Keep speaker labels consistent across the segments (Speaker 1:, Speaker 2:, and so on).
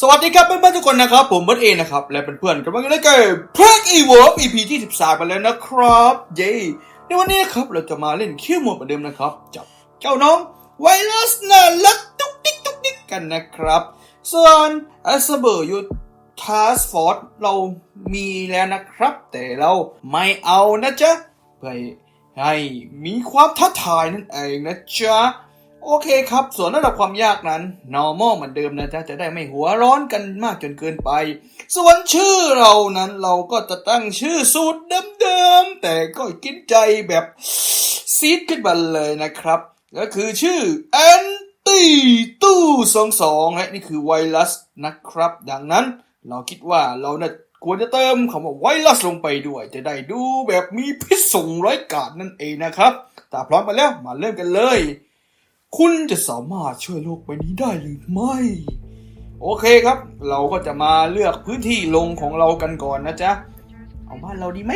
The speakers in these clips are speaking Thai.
Speaker 1: สวัสดีครับเพื่อนๆทุกคนนะครับ ผมเบิร์ดเองนะครับ และเพื่อนๆกำลังอยู่ในเกม p r a g e v o l v EP ที่13กันแล้วนะครับ เย้ในวันนี้ครับเราจะมาเล่นคิวโหมดเหมือนเดิมนะครับจับเจ้าน้องไวรัสน่ารักตุ๊กติ๊กตุ๊กติ๊กกันนะครับ ส่วนอัสเบอร์ยูทัสฟอร์ดเรามีแล้วนะครับ แต่เราไม่เอานะจ๊ะเพื่อให้มีความท้าทายนั่นเองนะจ๊ะ โอเคครับ ส่วนระดับความยากนั้น normal เหมือนเดิมนะจ๊ะ จะได้ไม่หัวร้อนกันมากจนเกินไป ส่วนชื่อเรานั้นเราก็จะตั้งชื่อสูตรเดิมๆ แต่ก็กินใจแบบซีดขึ้นมาเลยนะครับ ก็คือชื่อ anti ตู้สองสองและนี่คือไวรัสนะครับ ดังนั้นเราคิดว่าเราเนี่ยควรจะเติมคำว่าไวรัสลงไปด้วย จะได้ดูแบบมีพิษสงร้ายกาจนั่นเองนะครับถ้าพร้อมมาแล้วมาเริ่มกันเลย คุณจะสามารถช่วยโลกใบนี้ได้หรือไม่ โอเคครับ เราก็จะมาเลือกพื้นที่ลงของเรากันก่อนนะจ๊ะ เอาบ้านเราดีไหม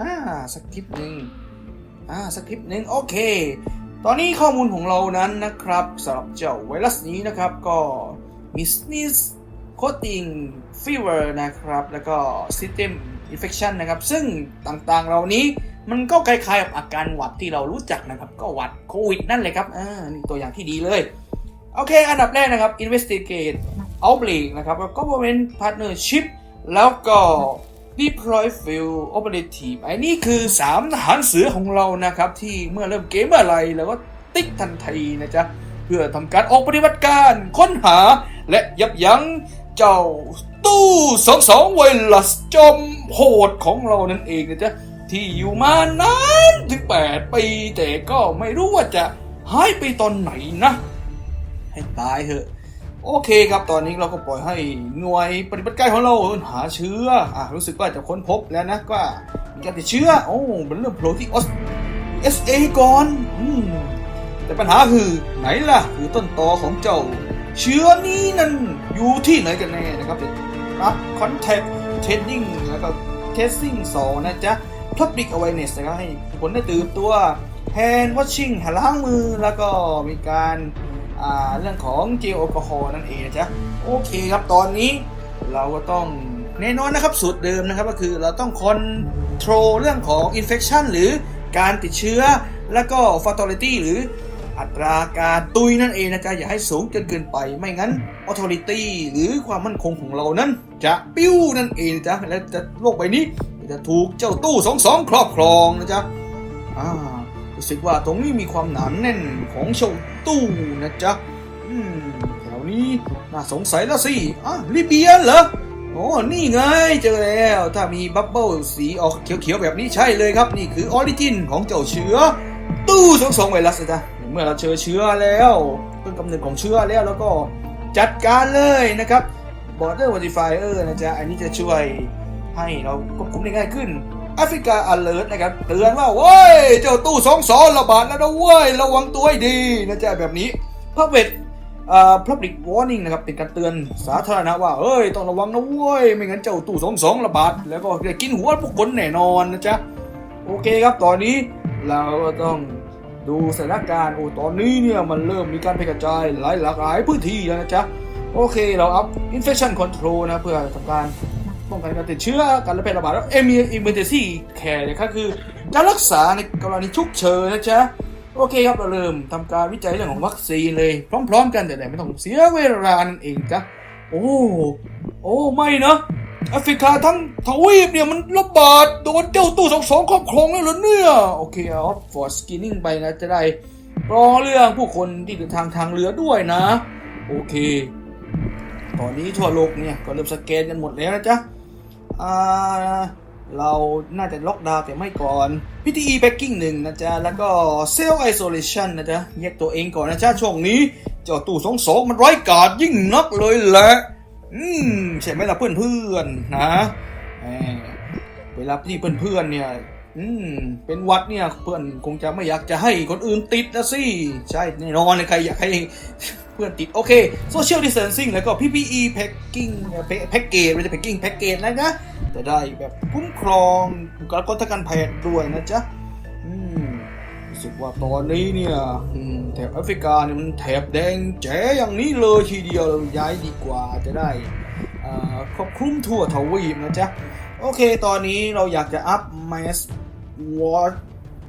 Speaker 1: อ่าสักคลิปหนึ่งอ่าสักคลิปหนึ่งโอเค ตอนนี้ข้อมูลของเรานั้นนะครับสำหรับเจ้าไวรัสนี้นะครับก็มีสนิส coating fever นะครับ แล้วก็ system infection นะครับ ซึ่งต่างๆ เหล่านี้มันก็คล้ายๆกับอาการหวัดที่เรารู้จักนะครับ ก็หวัดโควิดนั่นเลยครับอ่านี่ตัวอย่างที่ดีเลย โอเค อันดับแรกนะครับ investigate outbreak นะครับ แล้วก็ government partnership แล้วก็ deploy field operative ไอ้นี่คือ 3 ทหารเสือของเรานะครับ ที่เมื่อเริ่มเกมเมื่อไรแล้วก็ติ๊กทันทีนะจ๊ะ เพื่อทำการออกปฏิบัติการค้นหาและยับยั้ง เจ้าตู้สองสองไวรัสจอมโหดของเรานั่นเองนะจ๊ะที่อยู่มานานถึง8ปีแต่ก็ไม่รู้ว่าจะหายไปตอนไหนนะ ให้ตายเถอะโอเคครับตอนนี้เราก็ปล่อยให้หน่วยปฏิบัติการของเราหาเชื้ออะรู้สึกว่าจะค้นพบแล้วนะก็มีการติดเชื้อโอ้มันเริ่มโผล่ที่ออสเอสเอก่อนอแต่ปัญหาคือไหนล่ะ คือต้นตอของเจ้า เชื้อนี้นั่นอยู่ที่ไหนกันแน่นะครับเดี๋ยวรับคอนแทคเทรดดิ้งแล้วก็เทสซิ่งสองนะจ๊ะ Public Awareness นะครับให้คนได้ตื่นตัว Hand Washing หาล้างมือแล้วก็มีการอ่าเรื่องของเจลแอลกอฮอล์นั่นเองนะจ๊ะ โอเคครับตอนนี้เราก็ต้องแน่นอนนะครับสูตรเดิมนะครับก็คือเราต้องคอนโทรลเรื่องของ Infection หรือการติดเชื้อ แล้วก็ Fatality หรือ อัตราการตุยนั่นเองนะจ๊ะอย่าให้สูงจนเกินไปไม่งั้น Authority หรือความมั่นคงของเรานั้น จะปิ้วนั่นเองจ๊ะและจะโลกใบนี้ จะถูกเจ้าตู้สองสองครอบครองนะจ๊ะอ่ารู้สึกว่าตรงนี้มีความหนานแน่นของเจ้าตู้นะจ๊ะอืมแถวนี้น่าสงสัยแล้วสิอะลิเบียเหรอโอ้นี่ไงเจอแล้ว ถ้ามีบับเบิ้ลสีออกเขียวๆแบบนี้ใช่เลยครับ นี่คือออริจินของเจ้าเชื้อ ตู้สองสองไวรัสนะจ๊ะ เมื่อเราเจอเชื้อแล้วต้นกำเนิดของเชื้อแล้วแล้วก็จัดการเลยนะครับ border modifier นะจ๊ะอันนี้จะช่วยให้เราควบคุมได้ง่ายขึ้นแอฟริกา alert นะครับเตือนว่าเว้ยเจ้าตู้สองสองระบาดแล้วนะเว้ยระวังตัวให้ดีนะจ๊ะแบบนี้ public เอ่อ public warning นะครับเป็นการเตือนสาธารณะว่าเอ้ยต้องระวังนะเว้ยไม่งั้นเจ้าตู้สองสองระบาดแล้วก็จะกินหัวพวกคนแน่นอนนะจ๊ะโอเคครับตอนนี้เราก็ต้อง ดูสถานการณ์โอ้ตอนนี้เนี่ยมันเริ่มมีการแพร่กระจายหลายหลากหลายพื้นที่แล้วนะจ๊ะ โอเคเราอัพ infection control นะเพื่อทำการป้องกันการติดเชื้อการระบาดระบาดแล้ว emergency care เนี่ยก็คือการรักษาในกรณีฉุกเฉินนะจ๊ะโอเคครับเราเริ่มทำการวิจัยเรื่องของวัคซีนเลย พร้อม ๆ กันแต่ไม่ต้องเสียเวลานั่นเองจ้ะโอ้โอ้ไม่นะ แอฟริกาทั้งทวีปเนี่ยมันระบาดโดนเจ้าตู้สองสองครอบครองแล้วเหรอเนี่ย โอเคเอาฟอร์สกินนิ่งไปนะจะได้รอเรื่องผู้คนที่เดินทางทางเรือด้วยนะ โอเค ตอนนี้ทั่วโลกเนี่ยก็เริ่มสแกนกันหมดแล้วนะจ๊ะอ่าเราน่าจะล็อกดาวน์แต่ไม่ก่อน PTE packing หนึ่งนะจ๊ะ แล้วก็ self isolation นะจ๊ะ แยกตัวเองก่อนนะจ๊ะ ช่วงนี้ เจ้าตู้สองสองมันไร้กาดยิ่งนักเลยแหละ อืมใช่ไหมล่ะเพื่อนเพื่อนๆนะแหมเวลาที่เพื่อนเพื่อนๆเนี่ย อืม เป็นวัดเนี่ยเพื่อนคงจะไม่อยากจะให้คนอื่นติดนะสิใช่แน่นอนเลยใครอยากให้เพื่อนติด โอเค social distancing แล้วก็ PPE packing แพ็กเกจไม่ใช่ packing แพ็กเกจนะจ๊ะจะได้แบบคุ้มครองบุคลากรทางการแพทย์ด้วยนะจ๊ะ สึกว่าตอนนี้เนี่ยแถบแอฟริกาเนี่ยมันแถบแดงแจ๋อย่างนี้เลยทีเดียวเราย้ายดีกว่าจะได้ครอบคลุมทั่วทวีปนะจ๊ะ โอเค ตอนนี้เราอยากจะอัพ Mass Ward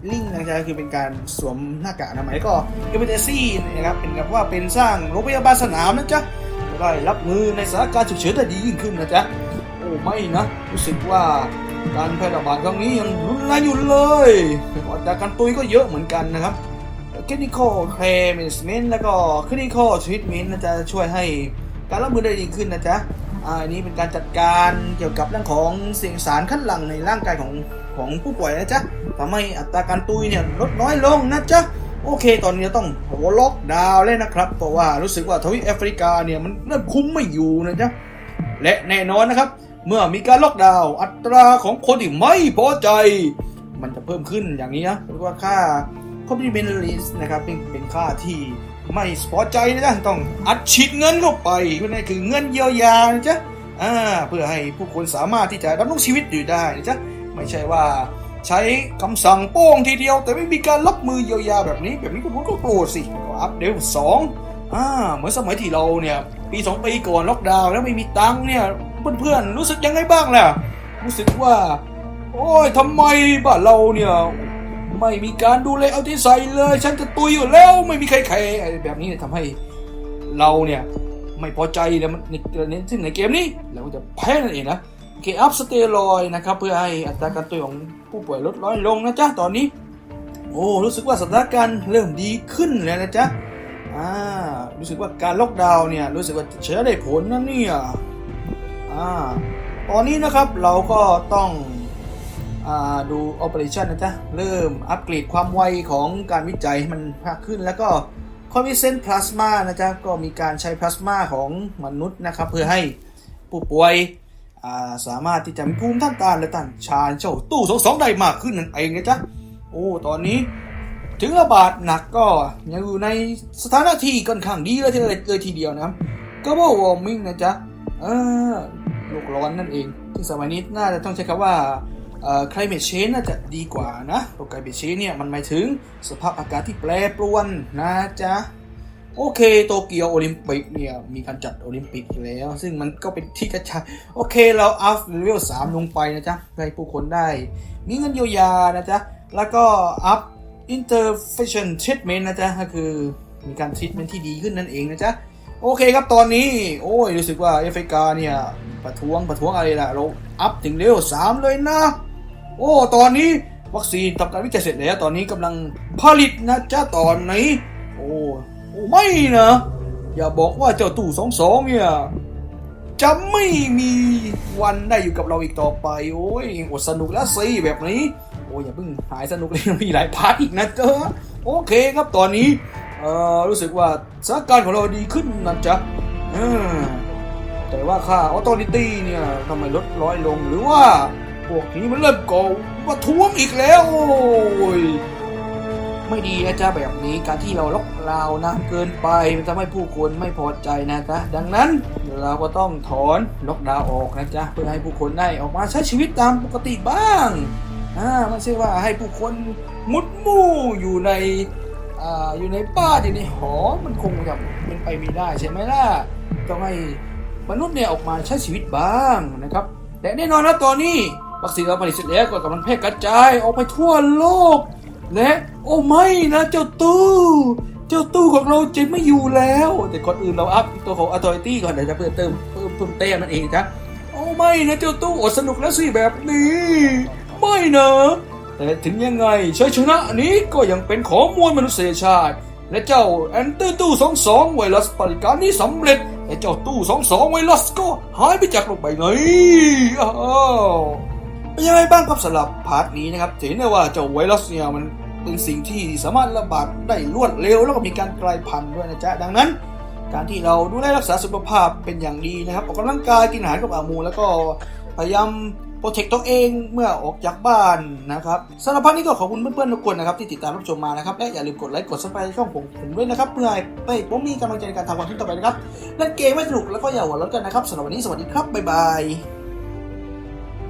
Speaker 1: ลิงนะจ๊ะคือเป็นการสวมหน้ากากอนามัยก็เอเวอเรซี่นะครับเป็นกับว่าเป็นสร้างโรงพยาบาลสนามนะจ๊ะจะได้รับมือในสถานการณ์ฉุกเฉินได้ดียิ่งขึ้นนะจ๊ะโอ้ไม่นะรู้สึกว่า การแพร่ระบาดครั้งนี้ยังรุนแรงอยู่เลยอัตราการตุยก็เยอะเหมือนกันนะครับ clinical care management แล้วก็ clinical treatment นะจะช่วยให้การรับมือได้ดีขึ้นนะจ๊ะอันนี้เป็นการจัดการเกี่ยวกับเรื่องของเสียงสารคัดหลังในร่างกายของของผู้ป่วยนะจ๊ะทำให้อัตราการตุยเนี่ยลดน้อยลงนะจ๊ะโอเค ตอนนี้ต้องโหล็อกดาวน์เลยนะครับ เพราะว่ารู้สึกว่าทวีปแอฟริกาเนี่ยมันเริ่มคุ้มไม่อยู่นะจ๊ะและแน่นอนนะครับ เมื่อมีการล็อกดาวน์อัตราของคนที่ไม่พอใจ มันจะเพิ่มขึ้นอย่างนี้นะเรียกว่าค่า complement list นะครับเป็นเป็นค่าที่ไม่พอใจนะจ๊ะต้องอัดฉีดเงินเข้าไปนั่นคือเงินเยียวยานะจ๊ะอ่าเพื่อให้ผู้คนสามารถที่จะดำรงชีวิตอยู่ได้นะจ๊ะไม่ใช่ว่าใช้คำสั่งโป้งทีเดียว แต่ไม่มีการรับมือเยียวยาแบบนี้ แบบนี้คนก็โกรธสิก็อัปเดตสองอ่าเหมือนสมัยที่เราเนี่ยปีสองปีก่อนล็อกดาวน์แล้วไม่มีตังค์เนี่ย เพื่อนๆรู้สึกยังไงบ้างล่ะรู้สึกว่า โอ้ยทำไมบ้านเราเนี่ยไม่มีการดูแลเอาใจใส่เลย ฉันจะตุยอยู่แล้วไม่มีใครแคร์อะไรแบบนี้เนี่ยทำให้เราเนี่ยไม่พอใจแล้วมันในในซึ่งในเกมนี้เราจะแพ้นั่นเองนะโอเคอัพสเตียรอยนะครับเพื่อให้อัตราการตุยของผู้ป่วยลดน้อยลงนะจ๊ะตอนนี้ โอ้รู้สึกว่าสถานการณ์เริ่มดีขึ้นแล้วนะจ๊ะอ่ารู้สึกว่าการล็อกดาวน์เนี่ยรู้สึกว่าจะใช้ได้ผลนะเนี่ย อ่าตอนนี้นะครับเราก็ต้องอาดู Operation นะจ๊ะ เริ่มอัปเกรดความไวของการวิจัยให้มันมากขึ้น แล้วก็ c o n v i c e n t Plasma นะจ๊ะ ก็มีการใช้พลาสมาของมนุษย์นะครับ เพื่อให้ผู้ป่วยาสามารถที่จะมีภูมิต้านทานและต้านทานเจ้าตู้สองสองได้มากขึ้นนั่นเองนะจ๊ะ โอ้ ตอนนี้ถึงระบาดหนักก็ยังอยู่ในสถานะที่ค่อนข้างดีเลยทีเลยเลยทีเดียวนะครับ global warming นะจ๊ะ เออ โลกร้อนนั่นเองที่สมัยนี้น่าจะต้องใช้คำว่า climate change น่าจะดีกว่านะเพราะ climate change เนี่ยมันหมายถึงสภาพอากาศที่แปรปรวนนะจ๊ะโอเคโตเกียวโอลิมปิกเนี่ยมีการจัดโอลิมปิกแล้ว ซึ่งมันก็เป็นที่กระชายโอเคเราอัพเลเวล3ลงไปนะจ๊ะให้ผู้คนได้ มีเงินเยียวยานะจ๊ะ แล้วก็อัพ intervention treatment นะจ๊ะก็คือมีการ treatment ที่ดีขึ้นนั่นเองนะจ๊ะ โอเคครับตอนนี้ โอ้ยรู้สึกว่าเอฟริกาเนี่ยประท้วงประท้วงอะไรล่ะเราอัพถึงเลเวล3เลยนะ โอ้ตอนนี้วัคซีนทำการวิจัยเสร็จแล้วตอนนี้กำลังผลิตนะจ๊ะตอนนี้ โอ้โอ้ไม่นะ อย่าบอกว่าเจ้าตู่สองสองเนี่ยจะไม่มีวันได้อยู่กับเราอีกต่อไป โอ้ยอดสนุกแล้วสิแบบนี้ โอ้ยอย่าเพิ่งหายสนุกเลยมีหลายพาร์ทอีกนะเจ้าโอเคครับตอนนี้ เออรู้สึกว่าสถานการณ์ของเราดีขึ้นนะจ๊ะแต่ว่าค่าออโตนิตี้เนี่ยทำไมลดร้อยลงหรือว่าพวกนี้มันเริ่มก่อประท้วงอีกแล้วโอ้ยไม่ดีนะจ๊ะแบบนี้การที่เราล็อกดาวน์นานเกินไปมันทำให้ผู้คนไม่พอใจนะจ๊ะดังนั้นเราก็ต้องถอนล็อกดาวออกนะจ๊ะเพื่อให้ผู้คนได้ออกมาใช้ชีวิตตามปกติบ้างอ่าไม่ใช่ว่าให้ผู้คนมุดมู่อยู่ใน อยู่ในบ้านอยู่ในหอมันคงจะเป็นไปไม่ได้ใช่ไหมล่ะต้องให้มนุษย์เนี่ยออกมาใช้ชีวิตบ้างนะครับแต่แน่นอนนะตอนนี้วัคซีนเราผลิตเสร็จแล้วก็กำลังแพร่กระจายออกไปทั่วโลก และโอ้ไม่นะเจ้าตู้ เจ้าตู้ของเราเจ็บไม่อยู่แล้ว แต่ก่อนอื่นเราอัพตัวของ authority ก่อนเดี๋ยวจะเพิ่มเติมเพิ่มเพิ่มเต้มนั่นเองจ้ะโอ้ไม่นะเจ้าตู้อดสนุกแล้วสิแบบนี้ ไม่นะ แต่ถึงยังไงชัยชนะนี้ก็ยังเป็นของมวลมนุษยชาติ และเจ้าแอนเตอร์ตู้สองสองไวรัสปฏิการนี้สำเร็จและเจ้าตู้สองสองไวรัสก็หายไปจากโลกใบนี้อ้าวเป็นยังไงบ้างครับสำหรับพาร์ทนี้นะครับเห็นได้ว่าเจ้าไวรัสเนี่ยมันเป็นสิ่งที่สามารถระบาดได้รวดเร็ว แล้วก็มีการกลายพันธุ์ด้วยนะจ๊ะดังนั้น การที่เราดูแลรักษาสุขภาพเป็นอย่างดีนะครับออกกำลังกายกินอาหารกับอามูแล้วก็ พยายามโปรเทคตัวเองเมื่อออกจากบ้านนะครับสำหรับพาร์ทนี้ก็ขอบคุณเพื่อนๆทุกคนนะครับที่ติดตามรับชมมานะครับและอย่าลืมกดไลค์กดซับสไครต์ช่องผมผมด้วยนะครับเพื่อให้ผมมีกำลังใจในการทำคอนเทนต์ต่อไปนะครับเล่นเกมไม่สนุกแล้วก็อย่าหัวเราะกันนะครับสำหรับวันนี้สวัสดีครับบ๊ายบาย